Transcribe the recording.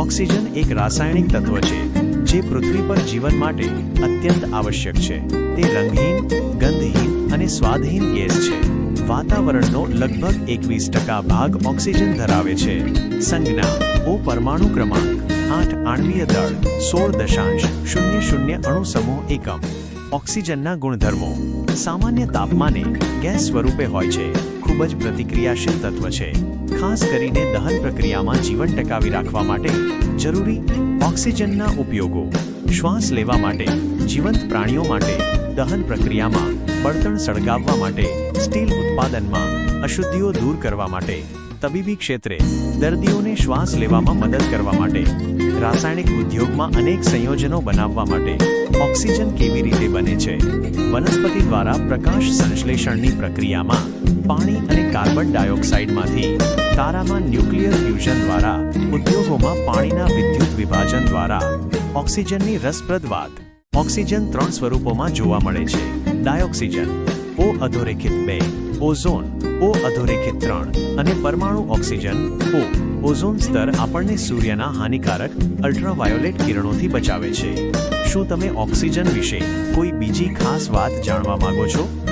Oxygen એક રાસાયણિક તત્વ છે, જે પૃથ્વી પર જીવન માટે અત્યંત આવશ્યક છે. તે રંગહીન, ગંધહીન અને સ્વાદહીન ગેસ છે. વાતાવરણનો લગભગ એકવીસ ટકા ભાગ ઓક્સિજન ધરાવે છે. સંજ્ઞા ઓ પરમાણુ ક્રમાંક, આઠ આણ્વીય દળ, સોળ દશાંશ, શૂન્ય શૂન્ય અણુ સમૂહ એકમ. ઓક્સિજનના ગુણધર્મો. સામાન્ય તાપમાને ગેસ સ્વરૂપે હોય છે. ખૂબ જ પ્રતિક્રિયાશીલ તત્વ છે. ખાસ કરીને દહન પ્રક્રિયામાં જીવન ટકાવી રાખવા માટે જરૂરી ઓક્સિજનના ઉપયોગો. શ્વાસ લેવા માટે, જીવંત પ્રાણીઓ માટે, દહન પ્રક્રિયામાં બળતણ સળગાવવા માટે, સ્ટીલ ઉત્પાદનમાં અશુદ્ધિઓ દૂર કરવા માટે, તબીબી ક્ષેત્રે દર્દીઓને શ્વાસ લેવામાં મદદ કરવા માટે, રાસાયણિક ઉદ્યોગમાં અનેક સંયોજનો બનાવવા માટે ઓક્સિજન કેવી રીતે બને છે? વનસ્પતિ દ્વારા પ્રકાશ સંશ્લેષણની પ્રક્રિયામાં પાણી અને કાર્બન ડાયોક્સાઇડમાંથી તારામાં ન્યુક્લિયર ફ્યુઝન દ્વારા ઉદ્યોગોમાં પાણીના વિદ્યુત વિભાજન દ્વારા ઓક્સિજનની રસપ્રદ વાત. ઓક્સિજન ત્રણ સ્વરૂપોમાં જોવા મળે છે. ડાયોક્સિજન, ઓ અધોરેખિત બે, ઓઝોન, ઓ અધોરેખિત ત્રણ. અને પરમાણુ ઓક્સિજન, ઓ, ઓઝોન સ્તર આપણને સૂર્યના હાનિકારક અલ્ટ્રાવાયોલેટ કિરણોથી બચાવે છે. શું તમે ઓક્સિજન વિશે કોઈ બીજી ખાસ વાત જાણવા માંગો છો?